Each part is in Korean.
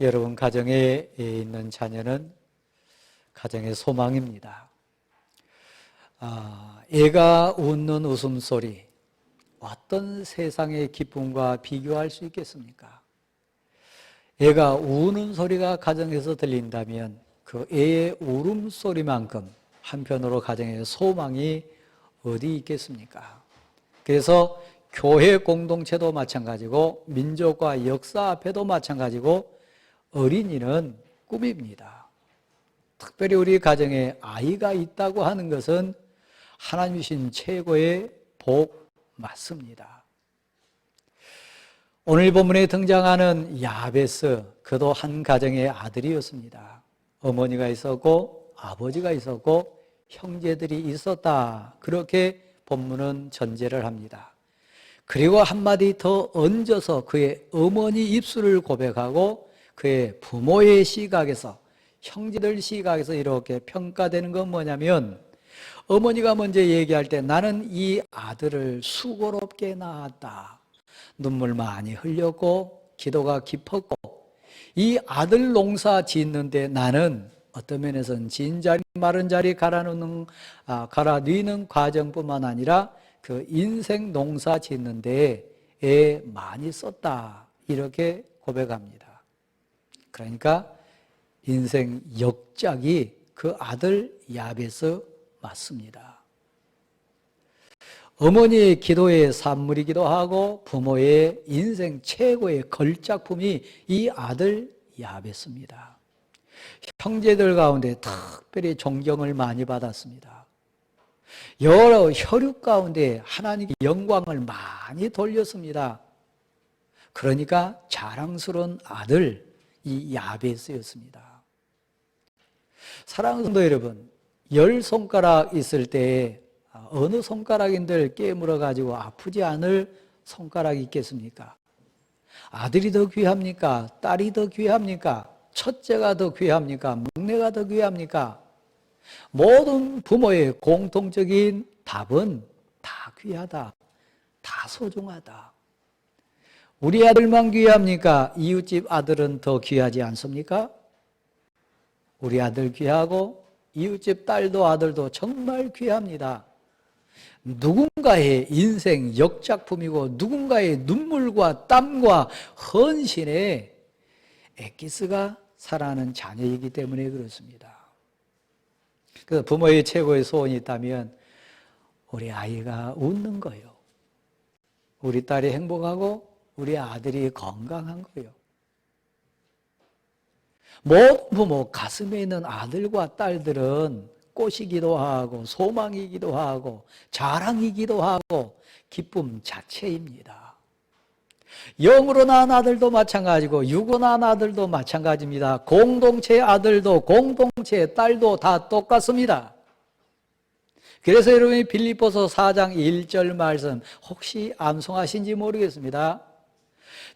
여러분 가정에 있는 자녀는 가정의 소망입니다. 아, 애가 웃는 웃음소리 어떤 세상의 기쁨과 비교할 수 있겠습니까? 애가 우는 소리가 가정에서 들린다면 그 애의 울음소리만큼 한편으로 가정의 소망이 어디 있겠습니까? 그래서 교회 공동체도 마찬가지고 민족과 역사 앞에도 마찬가지고 어린이는 꿈입니다. 특별히 우리 가정에 아이가 있다고 하는 것은 하나님 주신 최고의 복 맞습니다. 오늘 본문에 등장하는 야베스, 그도 한 가정의 아들이었습니다. 어머니가 있었고 아버지가 있었고 형제들이 있었다. 그렇게 본문은 전제를 합니다. 그리고 한마디 더 얹어서 그의 어머니 입술을 고백하고 그의 부모의 시각에서 형제들 시각에서 이렇게 평가되는 건 뭐냐면 어머니가 먼저 얘기할 때 나는 이 아들을 수고롭게 낳았다. 눈물 많이 흘렸고 기도가 깊었고 이 아들 농사 짓는데 나는 어떤 면에서는 진 자리 마른 자리 갈아놓는 아, 갈아뉘는 과정뿐만 아니라 그 인생 농사 짓는데 애 많이 썼다 이렇게 고백합니다. 그러니까 인생 역작이 그 아들 야베스 맞습니다. 어머니의 기도의 산물이기도 하고 부모의 인생 최고의 걸작품이 이 아들 야베스입니다. 형제들 가운데 특별히 존경을 많이 받았습니다. 여러 혈육 가운데 하나님의 영광을 많이 돌렸습니다. 그러니까 자랑스러운 아들 이 야베스였습니다. 사랑하는 성도 여러분, 열 손가락 있을 때 어느 손가락인들 깨물어 가지고 아프지 않을 손가락이 있겠습니까? 아들이 더 귀합니까? 딸이 더 귀합니까? 첫째가 더 귀합니까? 막내가 더 귀합니까? 모든 부모의 공통적인 답은 다 귀하다. 다 소중하다. 우리 아들만 귀합니까? 이웃집 아들은 더 귀하지 않습니까? 우리 아들 귀하고 이웃집 딸도 아들도 정말 귀합니다. 누군가의 인생 역작품이고 누군가의 눈물과 땀과 헌신에 엑기스가 살아가는 자녀이기 때문에 그렇습니다. 그 부모의 최고의 소원이 있다면 우리 아이가 웃는 거예요. 우리 딸이 행복하고 우리 아들이 건강한 거예요. 모든 부모 가슴에 있는 아들과 딸들은 꽃이기도 하고 소망이기도 하고 자랑이기도 하고 기쁨 자체입니다. 영으로 낳은 아들도 마찬가지고 육으로 낳은 아들도 마찬가지입니다. 공동체 아들도 공동체 딸도 다 똑같습니다. 그래서 여러분이 빌립보서 4장 1절 말씀 혹시 암송하신지 모르겠습니다.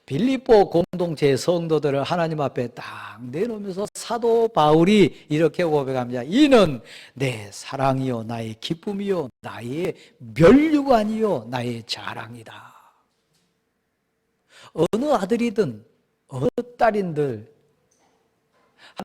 빌립보 공동체 성도들을 하나님 앞에 딱 내놓으면서 사도 바울이 이렇게 고백합니다. 이는 내 사랑이요 나의 기쁨이요 나의 멸류관이요 나의 자랑이다. 어느 아들이든 어느 딸인들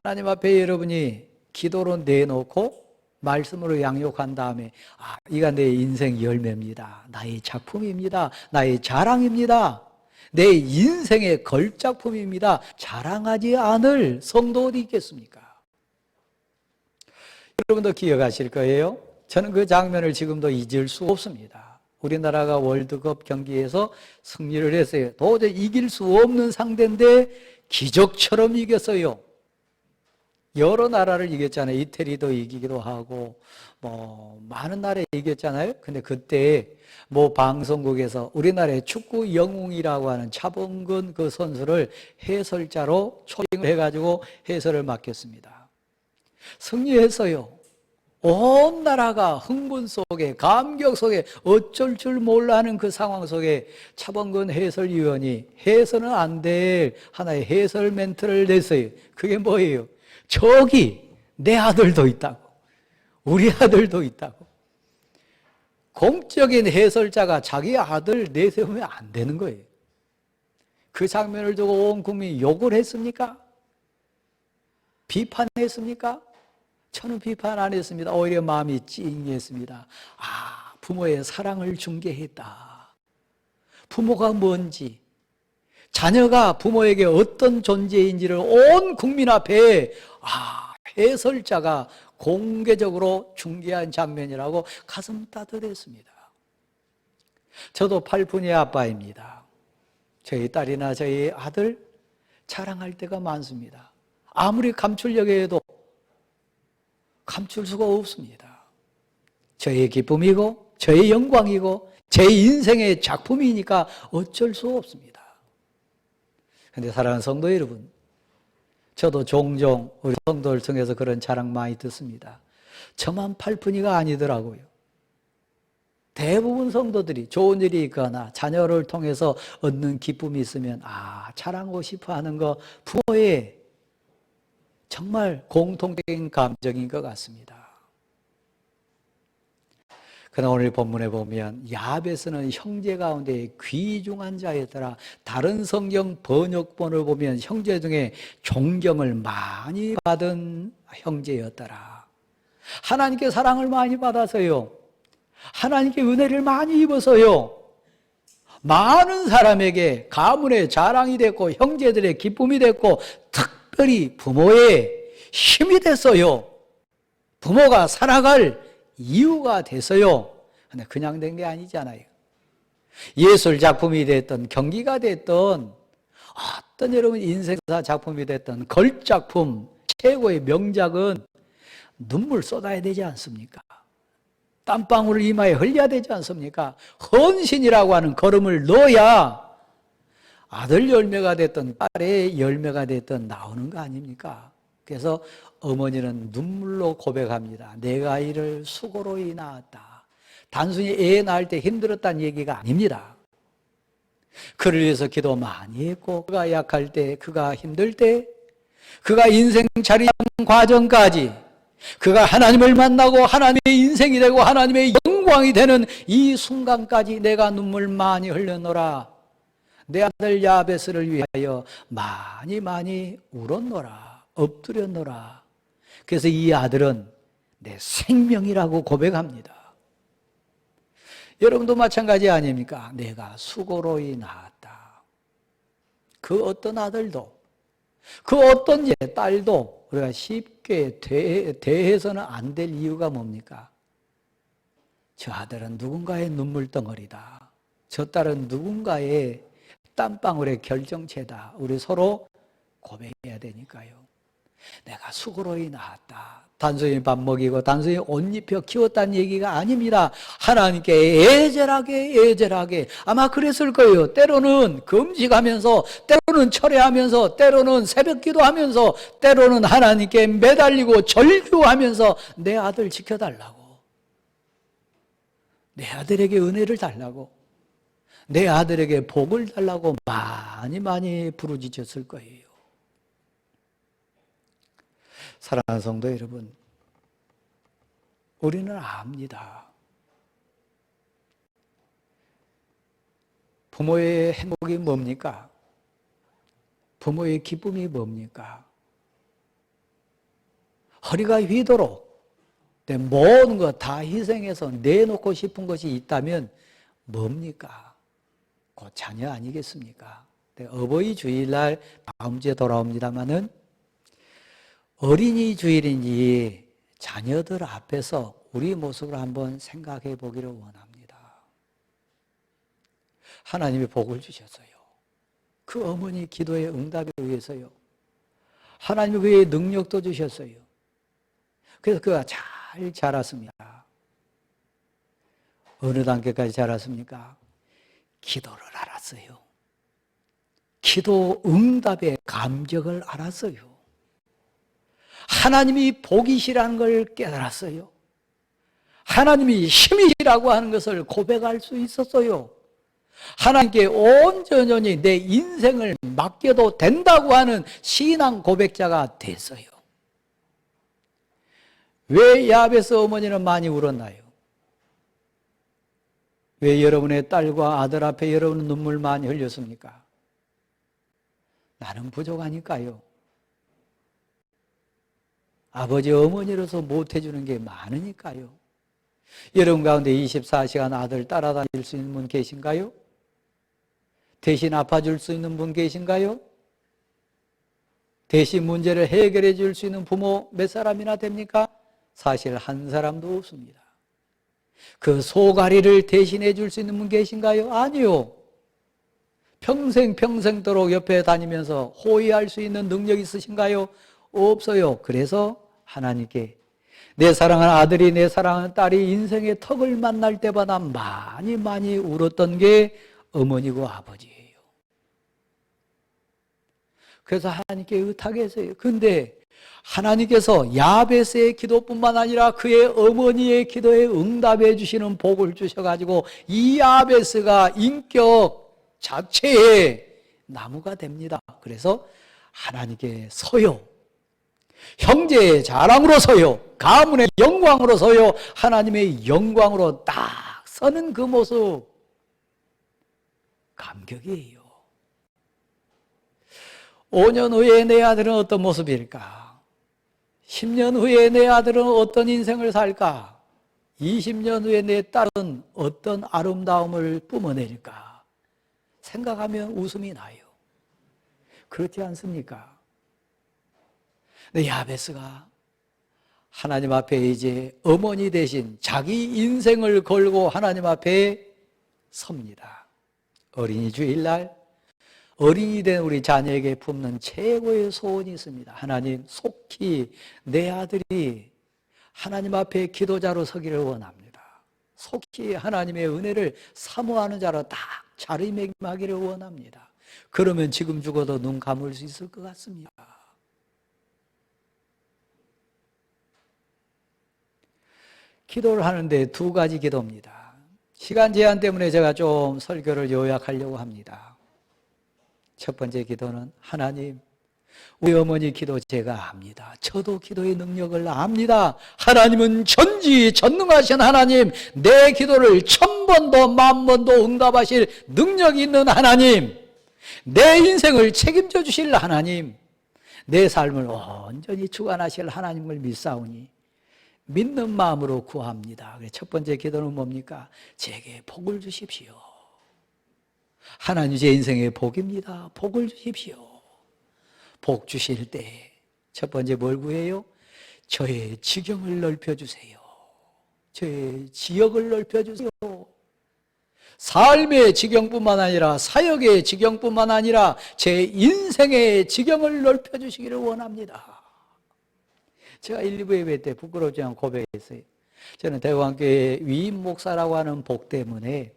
하나님 앞에 여러분이 기도로 내놓고 말씀으로 양육한 다음에 아, 이가 내 인생 열매입니다. 나의 작품입니다. 나의 자랑입니다. 내 인생의 걸작품입니다. 자랑하지 않을 성도 어디 있겠습니까? 여러분도 기억하실 거예요. 저는 그 장면을 지금도 잊을 수 없습니다. 우리나라가 월드컵 경기에서 승리를 했어요. 도저히 이길 수 없는 상대인데 기적처럼 이겼어요. 여러 나라를 이겼잖아요. 이태리도 이기기도 하고 뭐 많은 나라에 이겼잖아요. 근데 그때 뭐 방송국에서 우리나라의 축구 영웅이라고 하는 차범근 그 선수를 해설자로 초빙을 해가지고 해설을 맡겼습니다. 승리했어요. 온 나라가 흥분 속에 감격 속에 어쩔 줄 몰라 하는 그 상황 속에 차범근 해설위원이 해서는 안 될 하나의 해설 멘트를 냈어요. 그게 뭐예요? 저기 내 아들도 있다고. 우리 아들도 있다고. 공적인 해설자가 자기 아들 내세우면 안 되는 거예요. 그 장면을 두고 온 국민이 욕을 했습니까? 비판했습니까? 저는 비판 안 했습니다. 오히려 마음이 찡했습니다. 아, 부모의 사랑을 중개했다. 부모가 뭔지, 자녀가 부모에게 어떤 존재인지를 온 국민 앞에 아, 해설자가 공개적으로 중개한 장면이라고 가슴 따뜻했습니다. 저도 팔순의 아빠입니다. 저희 딸이나 저희 아들 자랑할 때가 많습니다. 아무리 감추려고 해도 감출 수가 없습니다. 저의 기쁨이고, 저의 영광이고, 제 인생의 작품이니까 어쩔 수 없습니다. 근데 사랑하는 성도 여러분, 저도 종종 우리 성도를 통해서 그런 자랑 많이 듣습니다. 저만 팔푼이가 아니더라고요. 대부분 성도들이 좋은 일이 있거나 자녀를 통해서 얻는 기쁨이 있으면 아 자랑하고 싶어 하는 거 부모의 정말 공통적인 감정인 것 같습니다. 그러나 오늘 본문에 보면 야베스는 형제 가운데 귀중한 자였더라. 다른 성경 번역본을 보면 형제 중에 존경을 많이 받은 형제였더라. 하나님께 사랑을 많이 받아서요. 하나님께 은혜를 많이 입어서요. 많은 사람에게 가문의 자랑이 됐고 형제들의 기쁨이 됐고 특별히 부모의 힘이 됐어요. 부모가 살아갈 이유가 돼서요. 근데 그냥 된 게 아니잖아요. 예술 작품이 됐던 경기가 됐던 어떤 여러분 인생사 작품이 됐던 걸작품 최고의 명작은 눈물 쏟아야 되지 않습니까? 땀방울을 이마에 흘려야 되지 않습니까? 헌신이라고 하는 걸음을 넣어야 아들 열매가 됐던 딸의 열매가 됐던 나오는 거 아닙니까? 그래서 어머니는 눈물로 고백합니다. 내가 아이를 수고로 낳았다. 단순히 애 낳을 때 힘들었다는 얘기가 아닙니다. 그를 위해서 기도 많이 했고, 그가 약할 때, 그가 힘들 때, 그가 인생 차리는 과정까지, 그가 하나님을 만나고 하나님의 인생이 되고 하나님의 영광이 되는 이 순간까지 내가 눈물 많이 흘렸노라. 내 아들 야베스를 위하여 많이 많이 울었노라. 엎드렸노라. 그래서 이 아들은 내 생명이라고 고백합니다. 여러분도 마찬가지 아닙니까? 내가 수고로 낳았다. 그 어떤 아들도, 그 어떤 딸도 우리가 쉽게 대, 대해서는 안 될 이유가 뭡니까? 저 아들은 누군가의 눈물덩어리다. 저 딸은 누군가의 땀방울의 결정체다. 우리 서로 고백해야 되니까요. 내가 수고로 낳았다. 단순히 밥 먹이고 단순히 옷 입혀 키웠다는 얘기가 아닙니다. 하나님께 애절하게 애절하게 아마 그랬을 거예요. 때로는 금식하면서 때로는 철회하면서 때로는 새벽기도 하면서 때로는 하나님께 매달리고 절규하면서 내 아들 지켜달라고 내 아들에게 은혜를 달라고 내 아들에게 복을 달라고 많이 많이 부르짖었을 거예요. 사랑하는 성도 여러분, 우리는 압니다. 부모의 행복이 뭡니까? 부모의 기쁨이 뭡니까? 허리가 휘도록 내 모든 것 다 희생해서 내놓고 싶은 것이 있다면 뭡니까? 그 자녀 아니겠습니까? 어버이 주일날 다음 주에 돌아옵니다마는 어린이 주일인지 자녀들 앞에서 우리 모습을 한번 생각해 보기를 원합니다. 하나님이 복을 주셨어요. 그 어머니 기도의 응답에 의해서요. 하나님이 그의 능력도 주셨어요. 그래서 그가 잘 자랐습니다. 어느 단계까지 자랐습니까? 기도를 알았어요. 기도 응답의 감격을 알았어요. 하나님이 복이시라는 걸 깨달았어요. 하나님이 힘이시라고 하는 것을 고백할 수 있었어요. 하나님께 온전히 내 인생을 맡겨도 된다고 하는 신앙 고백자가 됐어요. 왜 야베스 어머니는 많이 울었나요? 왜 여러분의 딸과 아들 앞에 여러분은 눈물 많이 흘렸습니까? 나는 부족하니까요. 아버지 어머니로서 못 해주는 게 많으니까요. 여러분 가운데 24시간 아들 따라다닐 수 있는 분 계신가요? 대신 아파줄 수 있는 분 계신가요? 대신 문제를 해결해 줄 수 있는 부모 몇 사람이나 됩니까? 사실 한 사람도 없습니다. 그 소가리를 대신해 줄 수 있는 분 계신가요? 아니요. 평생 평생도록 옆에 다니면서 호의할 수 있는 능력 있으신가요? 없어요. 그래서 하나님께 내 사랑하는 아들이 내 사랑하는 딸이 인생의 턱을 만날 때마다 많이 많이 울었던 게 어머니고 아버지예요. 그래서 하나님께 의탁 했어요. 근데 하나님께서 야베스의 기도뿐만 아니라 그의 어머니의 기도에 응답해 주시는 복을 주셔가지고 이 야베스가 인격 자체의 나무가 됩니다. 그래서 하나님께 서요. 형제의 자랑으로 서요. 가문의 영광으로 서요. 하나님의 영광으로 딱 서는 그 모습 감격이에요. 5년 후에 내 아들은 어떤 모습일까? 10년 후에 내 아들은 어떤 인생을 살까? 20년 후에 내 딸은 어떤 아름다움을 뿜어낼까? 생각하면 웃음이 나요. 그렇지 않습니까? 근데 야베스가 하나님 앞에 이제 어머니 대신 자기 인생을 걸고 하나님 앞에 섭니다. 어린이 주일날 어린이 된 우리 자녀에게 품는 최고의 소원이 있습니다. 하나님, 속히 내 아들이 하나님 앞에 기도자로 서기를 원합니다. 속히 하나님의 은혜를 사모하는 자로 딱 자리매김하기를 원합니다. 그러면 지금 죽어도 눈 감을 수 있을 것 같습니다. 기도를 하는데 두 가지 기도입니다. 시간 제한 때문에 제가 좀 설교를 요약하려고 합니다. 첫 번째 기도는 하나님, 우리 어머니 기도 제가 압니다. 저도 기도의 능력을 압니다. 하나님은 전지 전능하신 하나님, 내 기도를 천 번도 만 번도 응답하실 능력 있는 하나님, 내 인생을 책임져 주실 하나님, 내 삶을 온전히 주관하실 하나님을 믿사오니 믿는 마음으로 구합니다. 첫 번째 기도는 뭡니까? 제게 복을 주십시오. 하나님 제 인생의 복입니다. 복을 주십시오. 복 주실 때 첫 번째 뭘 구해요? 저의 지경을 넓혀주세요. 저의 지역을 넓혀주세요. 삶의 지경뿐만 아니라 사역의 지경뿐만 아니라 제 인생의 지경을 넓혀주시기를 원합니다. 제가 1, 2부 예배 때 부끄럽지 않고 고백했어요. 저는 대왕교회 위임 목사라고 하는 복 때문에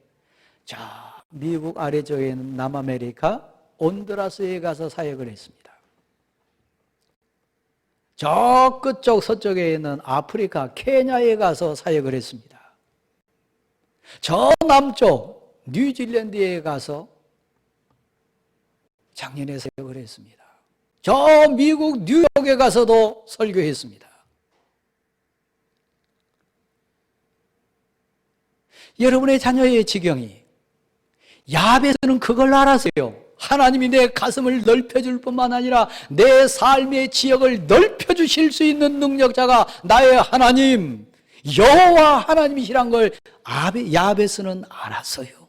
자 미국 아래쪽에 있는 남아메리카 온드라스에 가서 사역을 했습니다. 저 끝쪽 서쪽에 있는 아프리카 케냐에 가서 사역을 했습니다. 저 남쪽 뉴질랜드에 가서 작년에 사역을 했습니다. 저 미국 뉴욕에 가서도 설교했습니다. 여러분의 자녀의 지경이 야베스는 그걸 알았어요. 하나님이 내 가슴을 넓혀줄 뿐만 아니라 내 삶의 지역을 넓혀주실 수 있는 능력자가 나의 하나님, 여호와 하나님이시란 걸 야베스는 알았어요.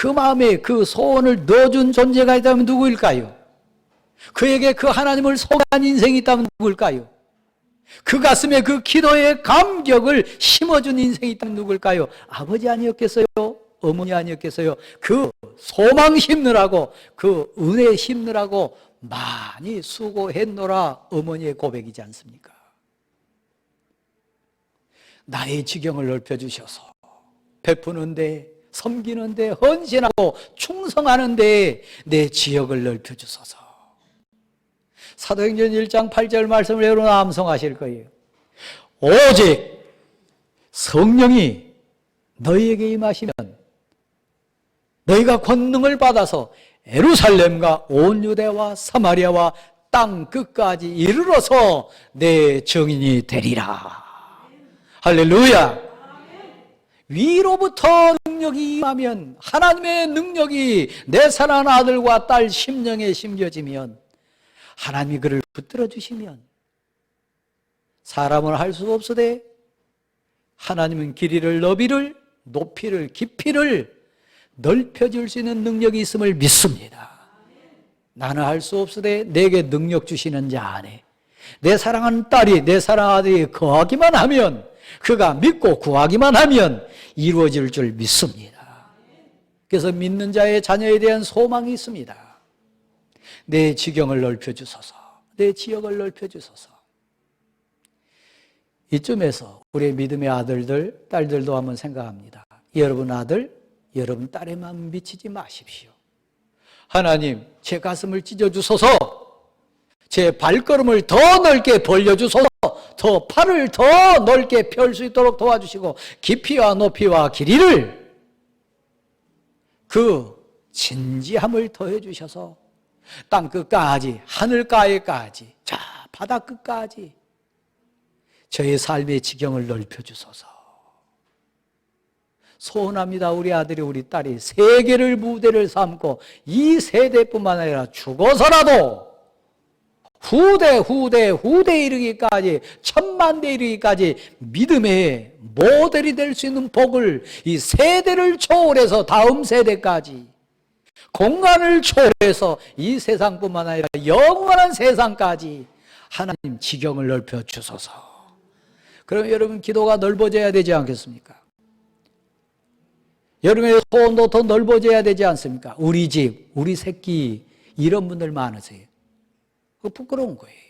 그 마음에 그 소원을 넣어준 존재가 있다면 누구일까요? 그에게 그 하나님을 소개한 인생이 있다면 누구일까요? 그 가슴에 그 기도의 감격을 심어준 인생이 있다면 누구일까요? 아버지 아니었겠어요? 어머니 아니었겠어요? 그 소망 심느라고 그 은혜 심느라고 많이 수고했노라 어머니의 고백이지 않습니까? 나의 지경을 넓혀주셔서 베푸는데 섬기는데 헌신하고 충성하는데 내 지역을 넓혀 주소서 사도행전 1장 8절 말씀을 여러분 암송하실 거예요 오직 성령이 너희에게 임하시면 너희가 권능을 받아서 에루살렘과 온 유대와 사마리아와 땅 끝까지 이르러서 내 증인이 되리라. 할렐루야. 위로부터 능력이 임하면 하나님의 능력이 내 사랑하는 아들과 딸 심령에 심겨지면 하나님이 그를 붙들어 주시면 사람은 할 수 없으되 하나님은 길이를 너비를 높이를 깊이를 넓혀줄 수 있는 능력이 있음을 믿습니다. 나는 할 수 없으되 내게 능력 주시는 자 안에 내 사랑하는 딸이 내 사랑하는 아들이 거하기만 하면 그가 믿고 구하기만 하면 이루어질 줄 믿습니다. 그래서 믿는 자의 자녀에 대한 소망이 있습니다. 내 지경을 넓혀 주소서. 내 지역을 넓혀 주소서. 이쯤에서 우리의 믿음의 아들들, 딸들도 한번 생각합니다. 여러분 아들, 여러분 딸에만 미치지 마십시오. 하나님, 제 가슴을 찢어주소서, 제 발걸음을 더 넓게 벌려주소서, 더 팔을 더 넓게 펼 수 있도록 도와주시고, 깊이와 높이와 길이를 그 진지함을 더해 주셔서 땅 끝까지, 하늘 가에까지, 자, 바다 끝까지 저의 삶의 지경을 넓혀 주소서. 소원합니다. 우리 아들이 우리 딸이 세계를 무대를 삼고 이 세대뿐만 아니라 죽어서라도 후대 후대 후대 이르기까지 천만 대 이르기까지 믿음의 모델이 될 수 있는 복을 이 세대를 초월해서 다음 세대까지 공간을 초월해서 이 세상뿐만 아니라 영원한 세상까지 하나님 지경을 넓혀 주소서. 그럼 여러분 기도가 넓어져야 되지 않겠습니까? 여러분의 소원도 더 넓어져야 되지 않습니까? 우리 집, 우리 새끼 이런 분들 많으세요. 그 부끄러운 거예요.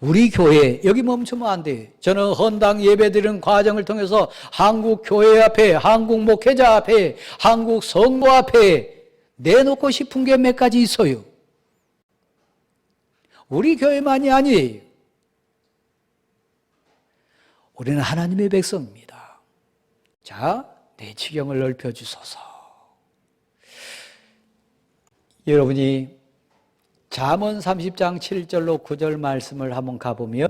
우리 교회 여기 멈추면 안 돼요. 저는 헌당 예배드리는 과정을 통해서 한국 교회 앞에, 한국 목회자 앞에, 한국 성도 앞에 내놓고 싶은 게 몇 가지 있어요. 우리 교회만이 아니에요. 우리는 하나님의 백성입니다. 자, 내 지경을 넓혀 주소서. 여러분이 잠언 30장 7절로 9절 말씀을 한번 가보면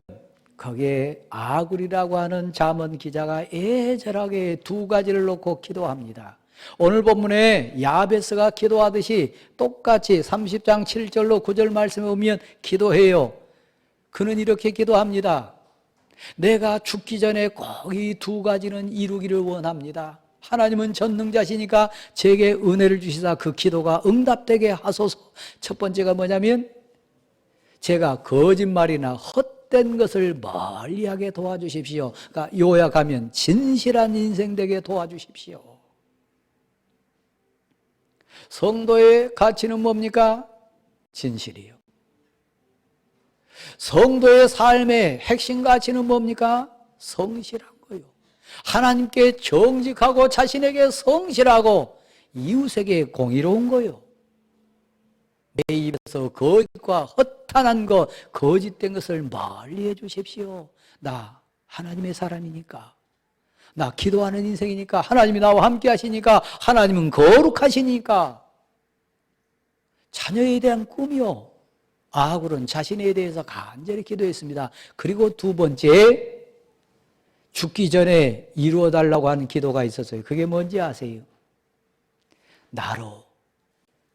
거기에 아굴이라고 하는 잠언 기자가 애절하게 두 가지를 놓고 기도합니다. 오늘 본문에 야베스가 기도하듯이 똑같이 30장 7절로 9절 말씀에 보면 기도해요. 그는 이렇게 기도합니다. 내가 죽기 전에 꼭 이 두 가지는 이루기를 원합니다. 하나님은 전능자시니까 제게 은혜를 주시사 그 기도가 응답되게 하소서. 첫 번째가 뭐냐면 제가 거짓말이나 헛된 것을 멀리하게 도와주십시오. 그러니까 요약하면 진실한 인생 되게 도와주십시오. 성도의 가치는 뭡니까? 진실이요. 성도의 삶의 핵심 가치는 뭡니까? 거요. 하나님께 정직하고 자신에게 성실하고 이웃에게 공의로운 거요. 내 입에서 거짓과 허탄한 것, 거짓된 것을 멀리 해 주십시오. 나 하나님의 사람이니까. 나 기도하는 인생이니까 하나님이 나와 함께 하시니까 하나님은 거룩하시니까 자녀에 대한 꿈이요. 아굴은 자신에 대해서 간절히 기도했습니다. 그리고 두 번째 죽기 전에 이루어 달라고 하는 기도가 있었어요. 그게 뭔지 아세요? 나로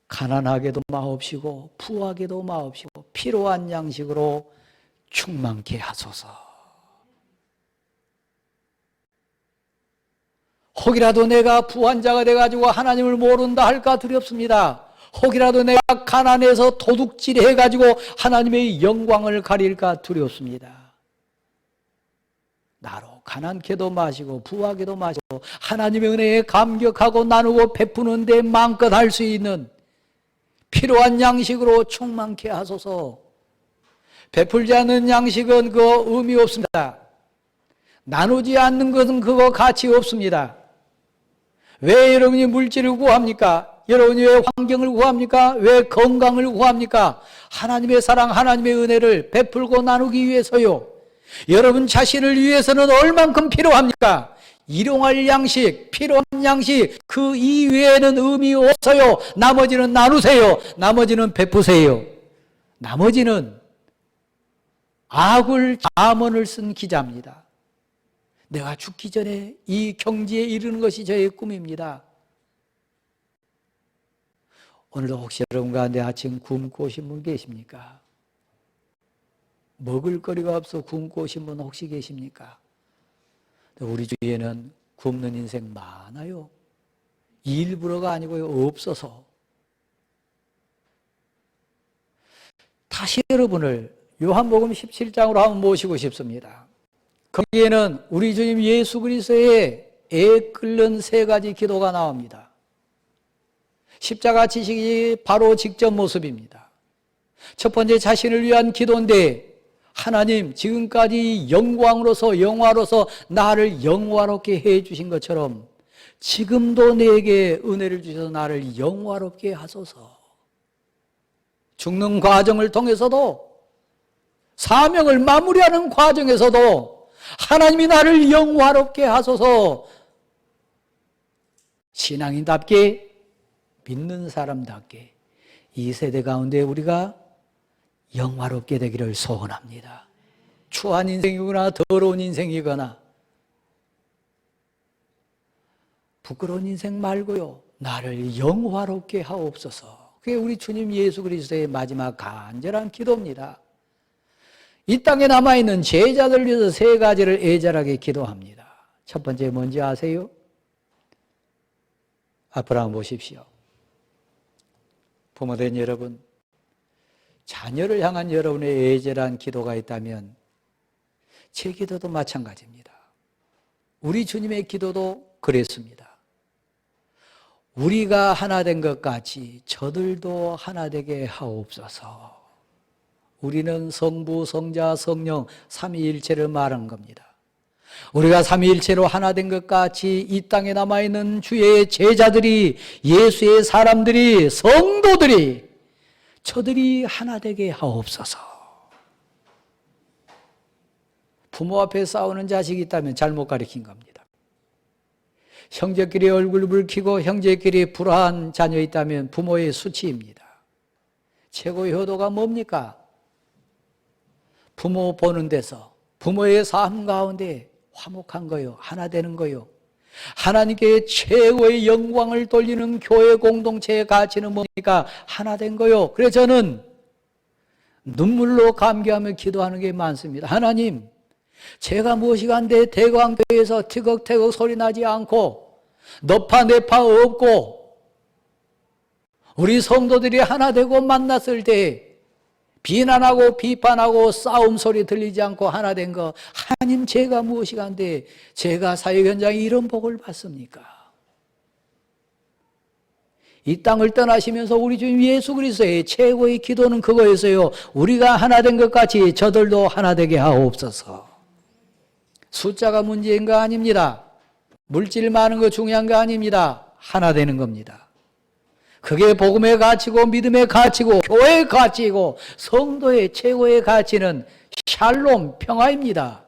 가난하게도 마옵시고 부하게도 마옵시고 필요한 양식으로 충만케 하소서. 혹이라도 내가 부한 자가 돼 가지고 하나님을 모른다 할까 두렵습니다. 혹이라도 내가 가난해서 도둑질 해 가지고 하나님의 영광을 가릴까 두렵습니다. 나로 가난케도 마시고 부하게도 마시고 하나님의 은혜에 감격하고 나누고 베푸는 데 마음껏 할 수 있는 필요한 양식으로 충만케 하소서. 베풀지 않는 양식은 그 의미 없습니다. 나누지 않는 것은 그거 가치 없습니다. 왜 여러분이 물질을 구합니까? 여러분이 왜 환경을 구합니까? 왜 건강을 구합니까? 하나님의 사랑, 하나님의 은혜를 베풀고 나누기 위해서요. 여러분 자신을 위해서는 얼만큼 필요합니까? 일용할 양식, 필요한 양식, 그 이외에는 의미 없어요. 나머지는 나누세요. 나머지는 베푸세요. 나머지는 악을 자문을 쓴 기자입니다. 내가 죽기 전에 이 경지에 이르는 것이 저의 꿈입니다. 오늘도 혹시 여러분 가운데 아침 굶고 오신 분 계십니까? 먹을 거리가 없어 굶고 오신 분 혹시 계십니까? 우리 주위에는 굶는 인생 많아요. 일부러가 아니고요. 없어서. 다시 여러분을 요한복음 17장으로 한번 모시고 싶습니다. 거기에는 우리 주님 예수 그리스도의 애 끓는 세 가지 기도가 나옵니다. 십자가 지식이 바로 직접 모습입니다. 첫 번째 자신을 위한 기도인데 하나님 지금까지 영광으로서 영화로서 나를 영화롭게 해 주신 것처럼 지금도 내게 은혜를 주셔서 나를 영화롭게 하소서. 죽는 과정을 통해서도 사명을 마무리하는 과정에서도 하나님이 나를 영화롭게 하소서 신앙인답게 믿는 사람답게 이 세대 가운데 우리가 영화롭게 되기를 소원합니다. 추한 인생이거나 더러운 인생이거나 부끄러운 인생 말고요. 나를 영화롭게 하옵소서. 그게 우리 주님 예수 그리스도의 마지막 간절한 기도입니다. 이 땅에 남아있는 제자들 위해서 세 가지를 애절하게 기도합니다. 첫 번째 뭔지 아세요? 앞으로 한번 보십시오. 부모된 여러분, 자녀를 향한 여러분의 애절한 기도가 있다면 제 기도도 마찬가지입니다. 우리 주님의 기도도 그랬습니다. 우리가 하나 된 것 같이 저들도 하나 되게 하옵소서. 우리는 성부, 성자, 성령, 삼위일체를 말한 겁니다. 우리가 삼위일체로 하나 된 것 같이 이 땅에 남아있는 주의 제자들이 예수의 사람들이 성도들이 저들이 하나 되게 하옵소서. 부모 앞에 싸우는 자식이 있다면 잘못 가르친 겁니다. 형제끼리 얼굴 붉히고 형제끼리 불화한 자녀 있다면 부모의 수치입니다. 최고의 효도가 뭡니까? 부모 보는 데서 부모의 삶 가운데 화목한 거요. 하나 되는 거요. 하나님께 최고의 영광을 돌리는 교회 공동체의 가치는 뭡니까? 하나 된 거요. 그래서 저는 눈물로 감개하며 기도하는 게 많습니다. 하나님, 제가 무엇이간데 대광교회에서 티격태격 소리 나지 않고 너파 내파 없고 우리 성도들이 하나 되고 만났을 때 비난하고 비판하고 싸움 소리 들리지 않고 하나 된 거 하나님 제가 무엇이간데 제가 사역 현장에 이런 복을 받습니까? 이 땅을 떠나시면서 우리 주님 예수 그리스도의 최고의 기도는 그거였어요. 우리가 하나 된 것 같이 저들도 하나 되게 하옵소서. 숫자가 문제인 거 아닙니다. 물질 많은 거 중요한 거 아닙니다. 하나 되는 겁니다. 그게 복음의 가치고 믿음의 가치고 교회의 가치이고 성도의 최고의 가치는 샬롬 평화입니다.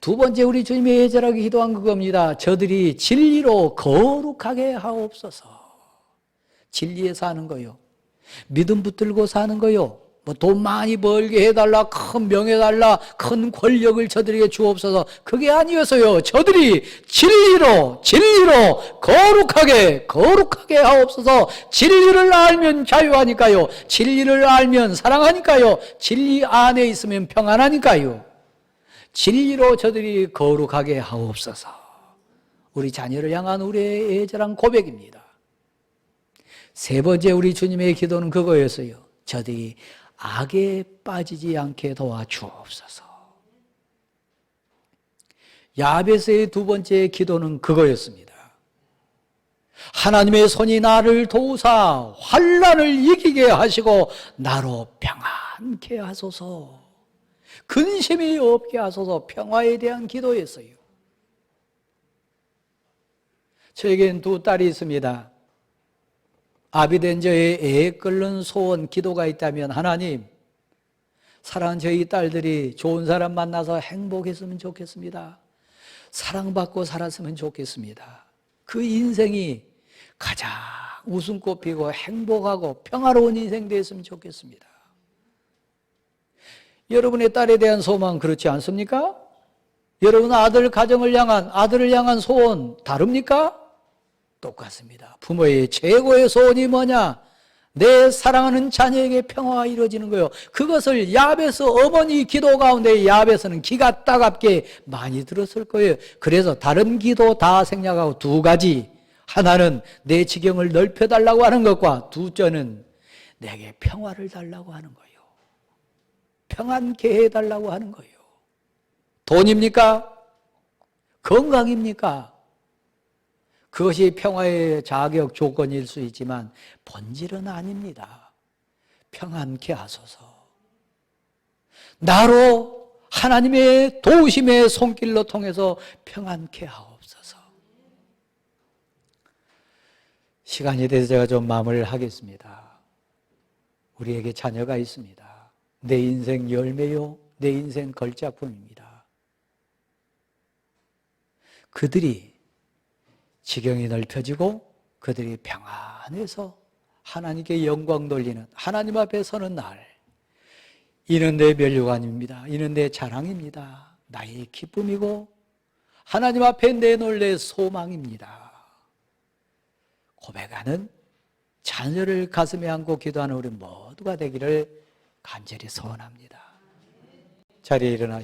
두 번째 우리 주님이 예절하게 기도한 그겁니다. 저들이 진리로 거룩하게 하옵소서. 진리에 사는 거요. 믿음 붙들고 사는 거요. 뭐 돈 많이 벌게 해달라, 큰 명예 달라, 큰 권력을 저들에게 주옵소서. 그게 아니어서요. 저들이 진리로, 진리로 거룩하게, 거룩하게 하옵소서. 진리를 알면 자유하니까요. 진리를 알면 사랑하니까요. 진리 안에 있으면 평안하니까요. 진리로 저들이 거룩하게 하옵소서. 우리 자녀를 향한 우리의 애절한 고백입니다. 세 번째 우리 주님의 기도는 그거였어요. 저들이 악에 빠지지 않게 도와주옵소서. 야베스의 두 번째 기도는 그거였습니다. 하나님의 손이 나를 도우사 환란을 이기게 하시고 나로 평안케 하소서. 근심이 없게 하소서 평화에 대한 기도였어요. 저에겐 두 딸이 있습니다. 아비된 저의 애 끓는 소원 기도가 있다면 하나님 사랑하는 저희 딸들이 좋은 사람 만나서 행복했으면 좋겠습니다. 사랑받고 살았으면 좋겠습니다. 그 인생이 가장 웃음꽃 피고 행복하고 평화로운 인생 됐으면 좋겠습니다. 여러분의 딸에 대한 소망 그렇지 않습니까? 여러분 아들 가정을 향한 아들을 향한 소원 다릅니까? 똑같습니다. 부모의 최고의 소원이 뭐냐? 내 사랑하는 자녀에게 평화가 이루어지는 거예요. 그것을 야베스 어머니 기도 가운데 야베스는 기가 따갑게 많이 들었을 거예요. 그래서 다른 기도 다 생략하고 두 가지. 하나는 내 지경을 넓혀달라고 하는 것과 둘째는 내게 평화를 달라고 하는 거예요. 평안케 해달라고 하는 거예요. 돈입니까? 건강입니까? 그것이 평화의 자격 조건일 수 있지만 본질은 아닙니다. 평안케 하소서. 나로 하나님의 도우심의 손길로 통해서 평안케 하옵소서. 시간이 돼서 제가 좀 마무리를 하겠습니다. 우리에게 자녀가 있습니다. 내 인생 열매요, 내 인생 걸작품입니다. 그들이 지경이 넓혀지고 그들이 평안해서 하나님께 영광 돌리는 하나님 앞에 서는 날. 이는 내 멸류관입니다. 이는 내 자랑입니다. 나의 기쁨이고 하나님 앞에 내놓을 내 소망입니다. 고백하는 자녀를 가슴에 안고 기도하는 우리 모두가 되기를 간절히 소원합니다. 자리에 일어나